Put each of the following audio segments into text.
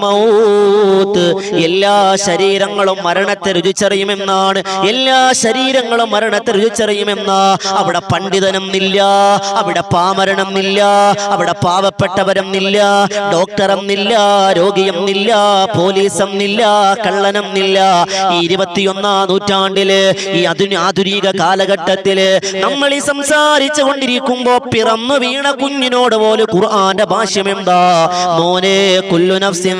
Mouth. എല്ലാ ശരീരങ്ങളും മരണത്തെ രുചിച്ചറിയുമെന്നാണ്. എല്ലാ ശരീരങ്ങളും മരണത്തെ രുചിച്ചറിയുമെന്നാ. അവിടെ പണ്ഡിതനെന്നില്ല അവിടെ പാമരനെന്നില്ല അവിടെ പാവപ്പെട്ടവരെന്നില്ല ഡോക്ടറെന്നില്ല രോഗിയെന്നില്ല പോലീസെന്നില്ല കള്ളനെന്നില്ല. ഈ ഇരുപത്തിയൊന്നാം നൂറ്റാണ്ടിൽ ഈ അധുനി ആധുനിക കാലഘട്ടത്തിൽ നമ്മൾ ഈ സംസാരിച്ചു കൊണ്ടിരിക്കുമ്പോ പിറന്നു വീണ കുഞ്ഞിനോട് പോലും ഖുർആന്റെ ഭാഷ്യം എന്താ മോനെ കുല്ലു നഫ്സിൻ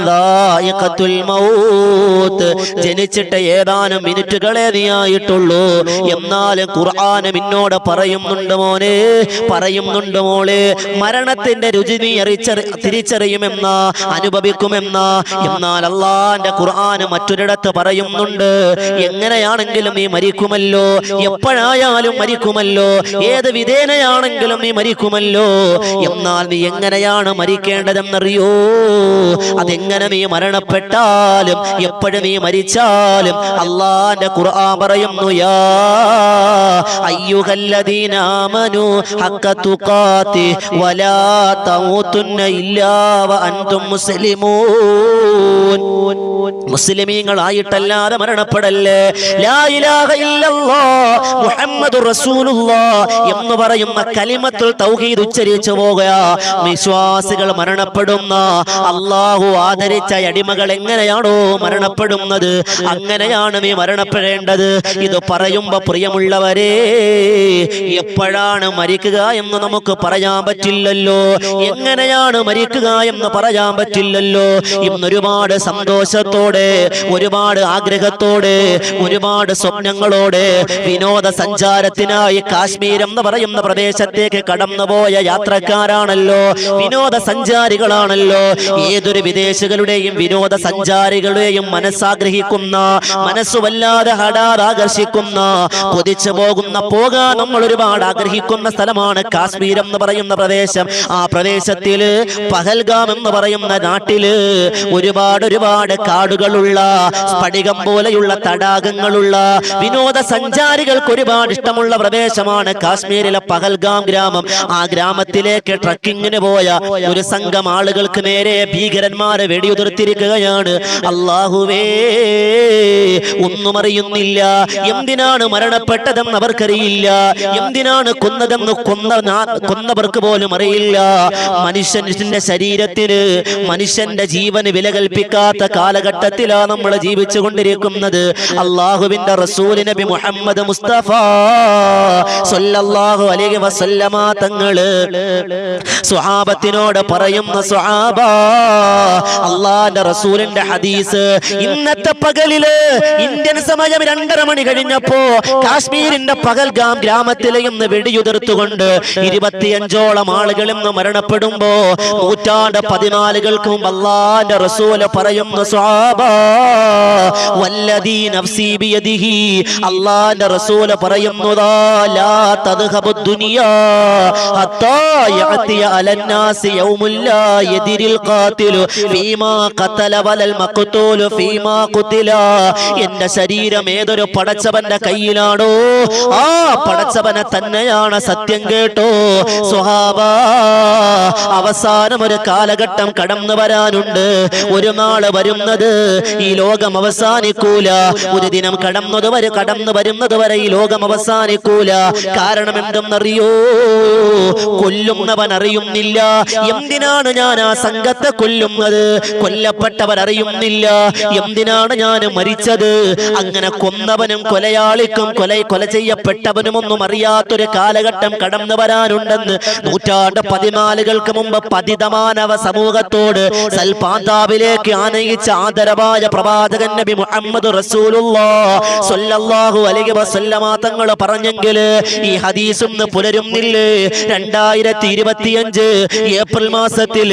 മൗത്ത്. ജനിച്ചിട്ട് ഏതാനും മിനിറ്റുകളെ നീയായിട്ടുള്ളൂ എന്നാലും ഖുർആന് നിന്നോട് പറയുന്നുണ്ട് മോനെ പറയുന്നുണ്ട് മോളെ. മരണത്തിന്റെ രുചി നീ അറിച്ചറി തിരിച്ചറിയുമെന്ന അനുഭവിക്കുമെന്ന. എന്നാൽ അള്ളാന്റെ ഖുർആന് മറ്റൊരിടത്ത് പറയുന്നുണ്ട് എങ്ങനെയാണെങ്കിലും നീ മരിക്കുമല്ലോ? എപ്പോഴായാലും മരിക്കുമല്ലോ? ഏത് വിധേനയാണെങ്കിലും നീ മരിക്കുമല്ലോ? എന്നാൽ നീ എങ്ങനെയാണ് മരിക്കേണ്ടതെന്നറിയോ? അതെങ്ങനെ നീ മരണപ്പെട്ടാലും എപ്പോഴും നീ മരിച്ചാലും അള്ളാന്റെ ഖുർആൻ പറയുന്നു യാ അയ്യുഹല്ലദീന ആമനു ഹഖ തുഖാതി വലാ തമൂതുന്ന ഇല്ലാ വ അൻതും മുസ്ലിമൂൻ. മുസ്ലിമീങ്ങളായിട്ടല്ലാതെ മരണപ്പെടല്ലേ? എന്ന് പറയുന്ന കലിമത്തിൽ തൗഹീദ് ഉച്ചരിച്ചു പോകുക വിശ്വാസികൾ മരണപ്പെടുന്ന അള്ളാഹു ആദരിച്ച അടിമകൾ എങ്ങനെയാണോ മരണപ്പെടുന്നത്? അങ്ങനെയാണ് നീ മരണപ്പെടേണ്ടത്. ഇത് പറയുമ്പോ പ്രിയമുള്ളവരെ എപ്പോഴാണ് മരിക്കുക എന്ന് നമുക്ക് പറയാൻ പറ്റില്ലല്ലോ. എങ്ങനെയാണ് മരിക്കുക എന്ന് പറയാൻ പറ്റില്ലല്ലോ. ഇന്ന് ഒരുപാട് സന്തോഷത്തോടെ ഒരുപാട് ആഗ്രഹത്തോടെ ഒരുപാട് സ്വപ്നങ്ങളോടെ വിനോദ സഞ്ചാരത്തിനായി കാശ്മീർ എന്ന് പറയുന്ന പ്രദേശത്തേക്ക് കടന്നുപോയ യാത്രക്കാരാണല്ലോ. വിനോദ സഞ്ചാരികളാണല്ലോ ഏതൊരു വിദേശികളുടെയും വിനോദ സഞ്ചാരികളുടെയും മനസ്സാഗ്രഹിക്കുന്ന മനസ്സ് വല്ലാതെ ഹടാതെ ആകർഷിക്കുന്ന കൊതിച്ചു പോകുന്ന പോകാൻ നമ്മൾ ഒരുപാട് ആഗ്രഹിക്കുന്ന സ്ഥലമാണ് കാശ്മീർ എന്ന് പറയുന്ന പ്രദേശം. ആ പ്രദേശത്തിൽ പഹൽഗാം എന്ന് പറയുന്ന നാട്ടിൽ ഒരുപാട് ഒരുപാട് കാടുകളുള്ള സ്ഫടികം പോലെയുള്ള തടാകങ്ങളുള്ള വിനോദസഞ്ചാരികൾക്ക് ഒരുപാട് ഇഷ്ടമുള്ള പ്രദേശമാണ് കാശ്മീരിലെ പഹൽഗാം ഗ്രാമം. ആ ഗ്രാമത്തിലേക്ക് ട്രക്കിങ്ങിന് പോയ ഒരു സംഘം ആളുകൾക്ക് നേരെ ഭീകരന്മാരെ വെടിയുതിർത്തിരിക്കുകയാണ്. അള്ളാഹുവേ ഒന്നും അറിയുന്നില്ല എന്തിനാണ് മരണപ്പെട്ടതെന്ന് അവർക്കറിയില്ല. എന്തിനാണ് കൊന്നതെന്ന് കൊന്ന കൊന്നവർക്ക് പോലും അറിയില്ല. മനുഷ്യന്റെ ശരീരത്തിന് മനുഷ്യന്റെ ജീവന് വില കൽപ്പിക്കാത്ത കാലഘട്ടത്തിലാണ് നമ്മൾ ജീവിച്ചു കൊണ്ടിരിക്കുന്നത് അള്ളാഹുവിന്റെ റസൂൽ നബി മുഹമ്മദ് മുസ്തഫ സല്ലല്ലാഹു അലൈഹി വസല്ലമ തങ്ങൾ സ്വഹാബത്തിനോട് പറയുന്ന സ്വഹാബ അള്ളാന്റെ റസൂലിന്റെ ഹദീസ് ഇന്നത്തെ പകലിൽ ഇന്ത്യൻ സമയം രണ്ടര മണി കഴിഞ്ഞപ്പോ കാശ്മീരിന്റെ പകൽഗാം ഗ്രാമത്തിലെ ഇന്ന് വെടിയുതിർത്തുകൊണ്ട് ഇരുപത്തിയഞ്ചോളം ആളുകൾ ഇന്ന് മരണപ്പെടുമ്പോ നൂറ്റാണ്ട് പതിനാലുകൾക്കും അള്ളാന്റെ റസൂൽ പറയുന്ന പറയുന്നു സ്വാബ വല്ലദീ നഫ്സി ബിയദിഹി അള്ളാന്റെ റസൂൽ പറയുന്നതാ ലാ തദ്ഹബു ദുനിയാ ഹത്താ യഅതിയ അലന്നാസി യൗമുൽ ലാ യദിരിൽ ഖാതിലു ഫീമാ ഖതല വലൽ മഖ്തൂലു ഫീമാ ഖുതില എന്റെ ശരീരം ഏതൊരു പടച്ചവന്റെ കയ്യിലാണോ? ആ പടച്ചവനെ തന്നെയാണ് സത്യം കേട്ടോ സ്വഹാബ അവസാനം ഒരു കാലഘട്ടം കടന്നു വരാനുണ്ട്. ഒരു നാൾ വരുന്നത് ഈ ലോകം അവസാനിക്കൂല. ഒരു ദിനം കടന്നത് വരെ കടന്നു വരുന്നത് വരെ ഈ ലോകം അവസാനിക്കൂല. കാരണം എന്തെന്നറിയോ? കൊല്ലുന്നവൻ അറിയുന്നില്ല എന്തിനാണ് ഞാൻ ആ സംഘത്തെ കൊല്ലുന്നത്? കൊല്ലപ്പെട്ടവർ അറിയുന്നില്ല എന്തിനാണ് ഞാൻ മരിച്ചത്? അങ്ങനെ കൊന്നവനും കൊലയാളിക്കും കൊല കൊല ചെയ്യപ്പെട്ടവനും ഒന്നും അറിയാത്തൊരു കാലഘട്ടം കടന്നു വരാനുണ്ടെന്ന് നൂറ്റാണ്ട് പതിനാലുകൾക്ക് മുമ്പ് പതിതമാനവ സമൂഹത്തോട് സൽപാന്താവിലേക്ക് ആനയിച്ച ആദരവായ പ്രവാചകൻ നബി മുഹമ്മദ് റസൂലുള്ളാഹു അലൈഹി വസല്ലമ തങ്ങൾ പറഞ്ഞെങ്കിൽ ഈ ഹദീസും പുലരുന്നില്ല? രണ്ടായിരത്തി ഇരുപത്തിയഞ്ച് ഏപ്രിൽ മാസത്തിൽ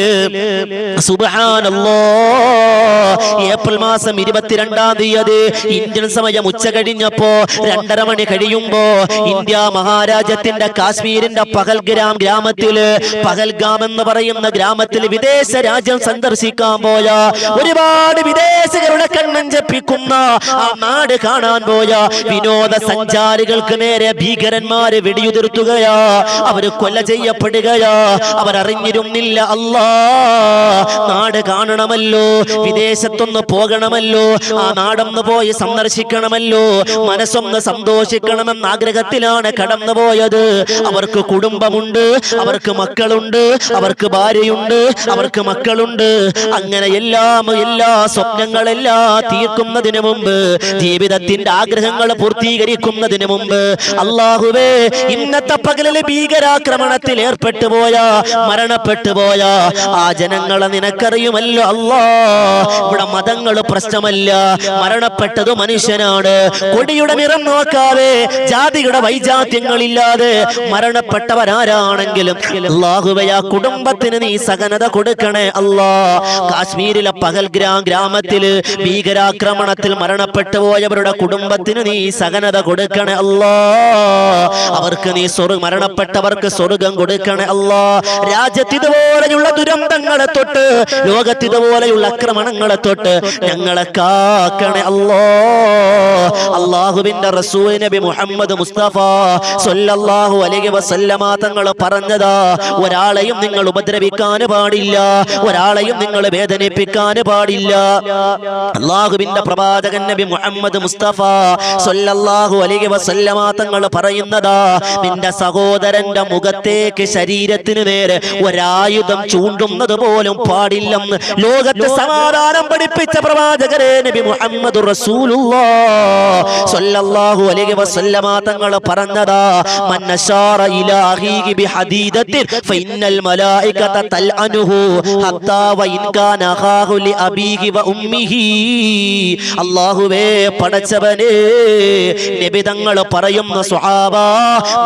ഏപ്രിൽ മാസം ഇരുപത്തിരണ്ടാം തീയതി ഇന്ത്യൻ സമയം ഉച്ച കഴിഞ്ഞപ്പോ രണ്ടര മണി കഴിയുമ്പോ ഇന്ത്യ മഹാരാജ്യത്തിന്റെ കാശ്മീരിന്റെ പകൽഗ്രാം ഗ്രാമത്തിൽ പകൽഗാം എന്ന് പറയുന്ന ഗ്രാമത്തിൽ വിദേശ രാജ്യം സന്ദർശിക്കാൻ പോയ ഒരുപാട് വിദേശികളുടെ കണ്ണഞ്ചപ്പിക്കുന്ന ആ നാട് കാണാൻ പോയ വിനോദ സഞ്ചാരികൾക്ക് നേരെ ഭീകരന്മാര് വെടിയുതിർത്തുകയാ. അവർ കൊല ചെയ്യപ്പെടുകയാ. അവരറിഞ്ഞിരുന്നില്ല അല്ലാ നാട് കാണണമല്ലോ വിദേശത്തൊന്ന് പോകണമല്ലോ ആ നാടൊന്ന് പോയി സന്ദർശിക്കണമല്ലോ മനസ്സൊന്ന് സന്തോഷിക്കണമെന്ന ആഗ്രഹത്തിലാണ് കടന്നുപോയത്. അവർക്ക് കുടുംബമുണ്ട് അവർക്ക് മക്കളുണ്ട് അവർക്ക് ഭാര്യയുണ്ട് അവർക്ക് മക്കളുണ്ട്. അങ്ങനെ എല്ലാം എല്ലാ സ്വപ്നങ്ങളെല്ലാം തീർക്കുന്നതിന് മുമ്പ് ജീവിതത്തിന്റെ ആഗ്രഹങ്ങൾ പൂർത്തീകരിക്കുന്നതിന് മുമ്പ് അള്ളാഹുവേ ഇന്നത്തെ പകലിലെ ഭീകരാക്രമണത്തിൽ ഏർപ്പെട്ടു പോയ മരണപ്പെട്ടു പോയ ആ ജനങ്ങളെ നിനക്കറിയുമല്ലോ അല്ലാ ഇവിടെ മതങ്ങൾ പ്രശ്നമല്ല. മരണപ്പെട്ടത് മനുഷ്യനാണ്. കൊടിയുടെ നിറം നോക്കാതെ ജാതിയുടെ വൈജാത്യങ്ങളില്ലാതെ മരണപ്പെട്ടവരാരാണെങ്കിലും അള്ളാഹുവയാ കുടുംബത്തിന് നീ സഹനത കൊടുക്കണേ അല്ലാ. കാശ്മീരിലെ പകൽഗ്രാം ഗ്രാമത്തിൽ ഭീകരാക്രമണത്തിൽ മരണപ്പെട്ടു പോയവരുടെ കുടുംബത്തിന് നീ സഹനത കൊടുക്കണേ അല്ലാ. അവർക്ക് നീ സ്വർഗ് മരണപ്പെട്ടവർക്ക് സ്വർഗം കൊടുക്കണേ അല്ലാ. രാജ്യത്ത് ഇതുപോലെയുള്ള ദുരന്തങ്ങളെ തൊട്ട് ലോകത്ത് ഇതുപോലെയുള്ള ആക്രമണങ്ങളെ തൊട്ട് ഞങ്ങളെ കാക്കണേ അല്ലോ. അള്ളാഹുവിന്റെ റസൂ നബി മുഹമ്മദ് മുസ്തഫ സൊല്ലാഹു അലൈഹി വസല്ലമ തങ്ങൾ പറഞ്ഞതാ ഒരാളെയും നിങ്ങൾ ഉപദ്രവിക്കാൻ പാടില്ല. ഒരാളെയും നിങ്ങൾ വേദനിപ്പിക്കാൻ പാടില്ല. അള്ളാഹുവിന്റെ പ്രവാചകൻ നബി മുഹമ്മദ് മുസ്തഫ സല്ലല്ലാഹു അലൈഹി വസല്ലമ തങ്ങൾ പറയുന്നതാ നിന്റെ സഹോദരന്റെ മുഖത്തേക്ക് ശരീരത്തിന് നേരെ ഒരായുധം ചൂണ്ടുന്നത് പോലും പാടില്ലെന്ന് ലോകത്തെ സമാധാനം പഠിപ്പിച്ച പ്രവാചകരെ നബി മുഹമ്മദ് സല്ലല്ലാഹു അലൈഹി വസല്ലമ തങ്ങൾ പറഞ്ഞതാ മൻ അശാറ ഇലാ അഖീഹി ബിഹദീദത്തിൻ ഫഇന്നൽ മലായികത തൽഅനുഹു ഹത്താ വഇൻ കാന അഖാഹു ലി അബീഹി വ ഉമ്മിഹി അല്ലാഹുവേ പടച്ചവനേ നബി തങ്ങൾ പറയുന്ന സ്വഹാബ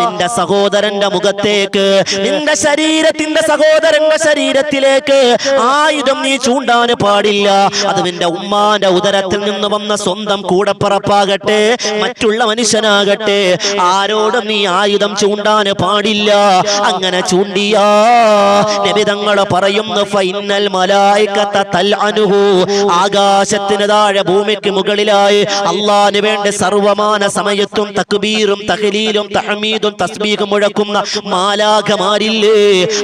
നിന്റെ സഹോദരന്റെ മുഖത്തേക്ക് നിന്റെ ശരീരത്തിന്റെ സഹോദരന്റെ ശരീരത്തിലേക്ക് ആയുധം നീ ചൂണ്ടാൻ പാടില്ല. അത് നിന്റെ ഉമ്മാന്റെ ഉദരത്തിൽ നിന്ന് വന്ന സ്വന്തം കൂടപ്പറപ്പാകട്ടെ മറ്റുള്ള മനുഷ്യനാകട്ടെ. ആരോടും നീ ആയുധം ചൂണ്ടാൻ പാടില്ല. അങ്ങനെ ചൂണ്ടിയാ നബിതങ്ങൾ പറയുന്നു ഫൈനൽ മലായിക്കത്ത തൽഅനുഹു ആകാശത്തിന് താഴെ ഭൂമിക്ക് മുകളിലായി അള്ളാന് വേണ്ടി സർവമാന സമയത്തും തക്ബീറും തഹലീലും തഹമീദും തസ്ബീഹും മുഴക്കുന്ന മാലാഖമാരില്ലേ?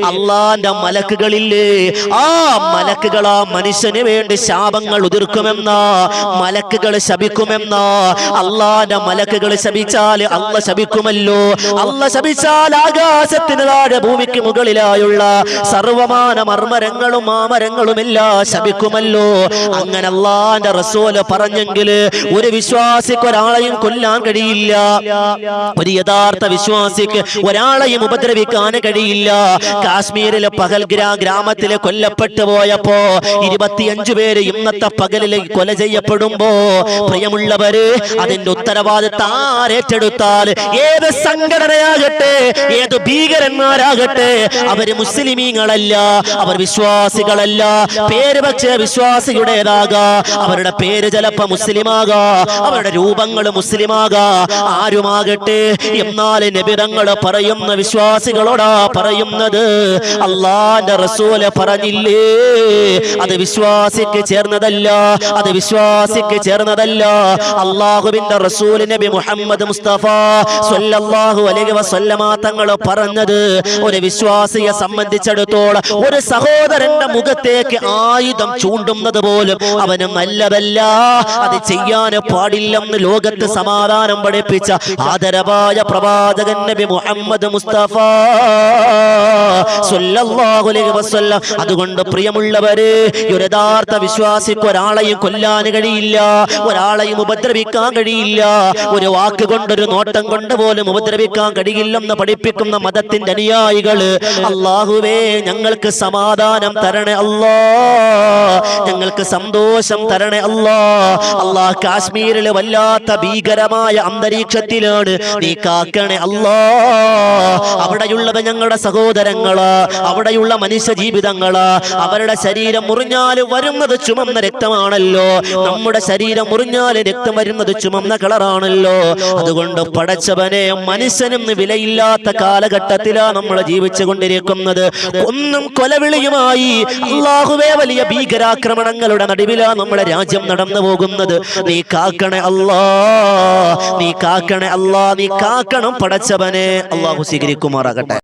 അള്ളാന്റെ മലക്കുകളില്ലേ? ആ മലക്കുകൾ ആ മനുഷ്യന് വേണ്ടി ശാപങ്ങൾ ഉതിർക്കുമെന്ന മലക്കുകൾ ശപിക്കുമെന്ന. അള്ളാന്റെ മലക്കുകൾ ശപിച്ചാൽ അള്ള ശപിക്കുമല്ലോ. അള്ള ശപിച്ചാൽ ആകാശത്തിന് താഴെ ഭൂമിക്ക് മുകളിലായുള്ള സർവമാന മർമരങ്ങളും മാമരങ്ങളും എല്ലാം ശപിക്കുമല്ലോ. അങ്ങനെ അള്ളാന്റെ റസൂൽ പറഞ്ഞെങ്കിൽ ഒരു വിശ്വാസിക്ക് ഒരാളെയും കൊല്ലാൻ കഴിയില്ല. ഒരു യഥാർത്ഥ വിശ്വാസിക്ക് ഒരാളെയും ഉപദ്രവിക്കാൻ കഴിയില്ല. കാശ്മീരിലെ പകൽഗ്രാ ഗ്രാമത്തിലെ കൊല്ലപ്പെട്ടു പോയപ്പോ ഇരുപത്തിയഞ്ചു പേര് ഇന്നത്തെ പകലിലെ കൊല ചെയ്യപ്പെടുമ്പോ പ്രിയമുള്ളവര് അതിന്റെ ഉത്തരവാദിത്തം ആരേറ്റെടുത്താൽ ഏത് സംഘടനയാകട്ടെ ഏത് ഭീകരന്മാരാകട്ടെ അവർ മുസ്ലിമീങ്ങളല്ല അവർ വിശ്വാസികളല്ല. പേര് പക്ഷേ വിശ്വാസിയുടേതാകാ. അവരുടെ പേര് ചിലപ്പോ മുസ്ലിമാകാ. അവരുടെ രൂപങ്ങൾ മുസ്ലിമാകാ. ആരുമാകട്ടെ? എന്നാൽ നബിതങ്ങൾ പറയുന്ന വിശ്വാസികളോടാ പറയുന്നത്. അള്ളാന്റെ റസൂൽ പറഞ്ഞില്ലേ? അത് വിശ്വാസിക്ക് ചേർന്നതല്ല. അത് വിശ്വാസിക്ക് ചേർന്നതല്ല. അള്ളാഹുവിന്റെ റസൂൽ നബി മുഹമ്മദ് മുസ്തഫ സല്ലല്ലാഹു അലൈഹി വസല്ലമ തങ്ങൾ പറഞ്ഞത്. ഒരു വിശ്വാസിയെ സംബന്ധിച്ചിടത്തോളം ഒരു സഹോദരന്റെ മുഖത്തേക്ക് ആയുധം ചൂണ്ടുന്നത് പോലും അവന് നല്ലതല്ല. അത് ചെയ്യാൻ പാടില്ലെന്ന് ലോകത്ത് സമാധാനം പഠിപ്പിച്ച ആദരവായ പ്രവാചകൻ നബി മുഹമ്മദ് മുസ്തഫ വസല്ലം. അതുകൊണ്ട് പ്രിയമുള്ളവരെ യഥാർത്ഥ വിശ്വാസിക്ക് ഒരാളെയും കൊല്ലാൻ കഴിയില്ല ഒരാളെയും ഉപദ്രവിക്കാൻ കഴിയില്ല. ഒരു വാക്ക് കൊണ്ടൊരു നോട്ടം കൊണ്ട് പോലും ഉപദ്രവിക്കാൻ കഴിയില്ലെന്ന് പഠിപ്പിക്കുന്ന മതത്തിന്റെ അനുയായികൾ അള്ളാഹുവേ ഞങ്ങൾക്ക് സമാധാനം തരണേ അല്ലോ. ഞങ്ങൾക്ക് സന്തോഷം തരണേ അല്ലോ. അള്ളാഹ് കാശ്മീരിൽ വല്ലാത്ത ഭീകരമായ അന്തരീക്ഷത്തിലാണ് നീ കാക്കണേ അല്ലോ. അവിടെയുള്ളത് ഞങ്ങളുടെ സഹോദരങ്ങൾ അവിടെയുള്ള മനുഷ്യ ജീവിതങ്ങൾ. അവരുടെ ശരീരം മുറിഞ്ഞാൽ വരുന്നത് ചുമന്ന രക്തമാണല്ലോ. നമ്മുടെ ശരീരം മുറിഞ്ഞാൽ രക്തം വരുന്നത് ചുമന്ന കളറാണല്ലോ. അതുകൊണ്ട് പടച്ചവനെ മനുഷ്യനും വിലയില്ലാത്ത കാലഘട്ടത്തിലാണ് നമ്മൾ ജീവിച്ചു കൊണ്ടിരിക്കുന്നത് ഒന്നും കൊലവിളിയുമായി അള്ളാഹുവേ വലിയ ഭീകരാക്രമണങ്ങളുടെ നടുവിലാ നമ്മുടെ രാജ്യം നടന്നു പോകുന്നത്. നീ കാക്കണേ അല്ലാ നീ കാക്കണേ അല്ലാ നീ കാക്കണം പടച്ചവനെ. അള്ളാഹു സ്വീകരിക്കുമാറാകട്ടെ.